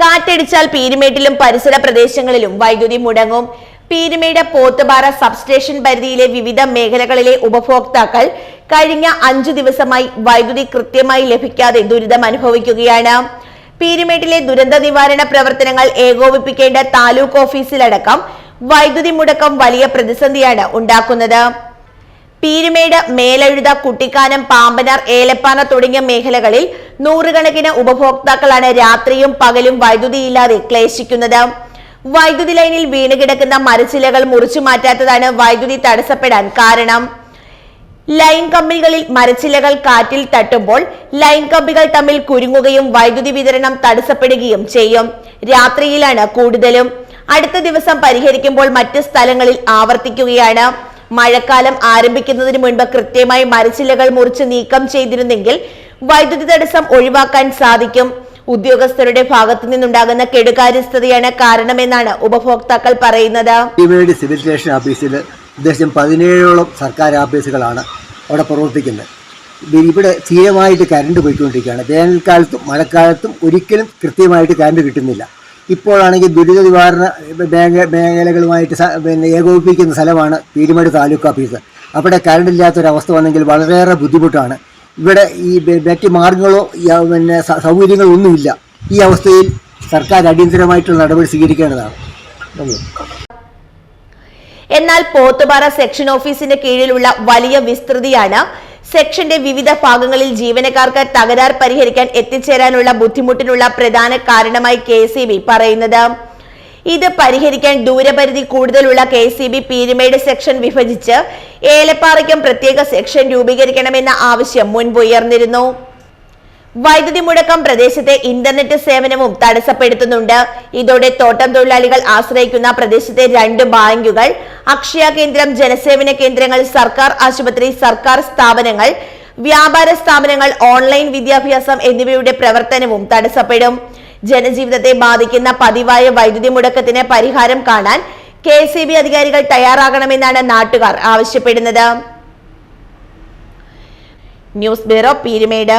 കാറ്റടിച്ചാൽ പീരുമേട്ടിലും പരിസര പ്രദേശങ്ങളിലും വൈദ്യുതി മുടങ്ങും. പീരുമേട് പോത്തുപാറ സബ്സ്റ്റേഷൻ പരിധിയിലെ വിവിധ മേഖലകളിലെ ഉപഭോക്താക്കൾ കഴിഞ്ഞ അഞ്ചു ദിവസമായി വൈദ്യുതി കൃത്യമായി ലഭിക്കാതെ ദുരിതം അനുഭവിക്കുകയാണ്. പീരുമേട്ടിലെ ദുരന്ത നിവാരണ പ്രവർത്തനങ്ങൾ ഏകോപിപ്പിക്കേണ്ട താലൂക്ക് ഓഫീസിലടക്കം വൈദ്യുതി മുടക്കം വലിയ പ്രതിസന്ധിയാണ് ഉണ്ടാക്കുന്നത്. പീരുമേട് മേലഴുത കുട്ടിക്കാനം പാമ്പനാർ ഏലപ്പാന തുടങ്ങിയ മേഖലകളിൽ നൂറുകണക്കിന് ഉപഭോക്താക്കളാണ് രാത്രിയും പകലും വൈദ്യുതിയില്ലാതെ ക്ലേശിക്കുന്നത്. വൈദ്യുതി ലൈനിൽ വീണുകിടക്കുന്ന മരച്ചിലകൾ മുറിച്ചു മാറ്റാത്തതാണ് വൈദ്യുതി തടസ്സപ്പെടാൻ കാരണം. ലൈൻ കമ്പികളിൽ മരച്ചിലകൾ കാറ്റിൽ തട്ടുമ്പോൾ ലൈൻ കമ്പികൾ തമ്മിൽ കുരുങ്ങുകയും വൈദ്യുതി വിതരണം തടസ്സപ്പെടുകയും ചെയ്യും. രാത്രിയിലാണ് കൂടുതലും. അടുത്ത ദിവസം പരിഹരിക്കുമ്പോൾ മറ്റ് സ്ഥലങ്ങളിൽ ആവർത്തിക്കുകയാണ്. മഴക്കാലം ആരംഭിക്കുന്നതിന് മുൻപ് കൃത്യമായി മരച്ചില്ലകൾ മുറിച്ച് നീക്കം ചെയ്തിരുന്നെങ്കിൽ വൈദ്യുതി തടസ്സം ഒഴിവാക്കാൻ സാധിക്കും. ഉദ്യോഗസ്ഥരുടെ ഭാഗത്തു നിന്നുണ്ടാകുന്ന കെടുകാര്യസ്ഥതയാണ് കാരണമെന്നാണ് ഉപഭോക്താക്കൾ പറയുന്നത്. സിവിൽ സ്റ്റേഷൻ ഓഫീസിൽ ഉദ്ദേശം പതിനേഴോളം സർക്കാർ ഓഫീസുകളാണ് അവിടെ പ്രവർത്തിക്കുന്നത്. ഇവിടെ സ്ഥിരമായിട്ട് കരണ്ട് പോയിക്കൊണ്ടിരിക്കുകയാണ്. വേനൽക്കാലത്തും മഴക്കാലത്തും ഒരിക്കലും കൃത്യമായിട്ട് കരണ്ട് കിട്ടുന്നില്ല. ഇപ്പോഴാണെങ്കിൽ ദുരിത നിവാരണ മേഖ മേഖലകളുമായിട്ട് പിന്നെ ഏകോപിപ്പിക്കുന്ന സ്ഥലമാണ് പീരുമേട് താലൂക്ക് ഓഫീസ്. അവിടെ കറണ്ട് ഇല്ലാത്തൊരവസ്ഥ വന്നെങ്കിൽ വളരെയേറെ ബുദ്ധിമുട്ടാണ്. ഇവിടെ ഈ മറ്റ് മാർഗങ്ങളോ പിന്നെ സൗകര്യങ്ങളോ ഒന്നുമില്ല ഈ അവസ്ഥയിൽ സർക്കാർ അടിയന്തരമായിട്ടുള്ള നടപടി സ്വീകരിക്കേണ്ടതാണ്. എന്നാൽ പോത്തുപാറ സെക്ഷൻ ഓഫീസിന്റെ കീഴിലുള്ള വലിയ വിസ്തൃതിയാണ് സെക്ഷന്റെ വിവിധ ഭാഗങ്ങളിൽ ജീവനക്കാർക്ക് തകരാർ പരിഹരിക്കാൻ എത്തിച്ചേരാനുള്ള ബുദ്ധിമുട്ടിനുള്ള പ്രധാന കാരണമായി കെ പറയുന്നത്. ഇത് പരിഹരിക്കാൻ ദൂരപരിധി കൂടുതലുള്ള K C B Peermade section വിഭജിച്ച് ഏലപ്പാറയ്ക്കും പ്രത്യേക സെക്ഷൻ രൂപീകരിക്കണമെന്ന ആവശ്യം മുൻപ് ഉയർന്നിരുന്നു. വൈദ്യുതി മുടക്കം പ്രദേശത്തെ ഇന്റർനെറ്റ് സേവനവും തടസ്സപ്പെടുത്തുന്നുണ്ട്. ഇതോടെ തോട്ടം തൊഴിലാളികൾ ആശ്രയിക്കുന്ന പ്രദേശത്തെ രണ്ട് ബാങ്കുകൾ അക്ഷയ കേന്ദ്രം ജനസേവന കേന്ദ്രങ്ങൾ സർക്കാർ ആശുപത്രി സർക്കാർ സ്ഥാപനങ്ങൾ വ്യാപാര സ്ഥാപനങ്ങൾ ഓൺലൈൻ വിദ്യാഭ്യാസം എന്നിവയുടെ പ്രവർത്തനവും തടസ്സപ്പെടും. ജനജീവിതത്തെ ബാധിക്കുന്ന പതിവായ വൈദ്യുതി മുടക്കത്തിന് പരിഹാരം കാണാൻ കെ അധികാരികൾ തയ്യാറാകണമെന്നാണ് നാട്ടുകാർ ആവശ്യപ്പെടുന്നത്. News bureau Peermade.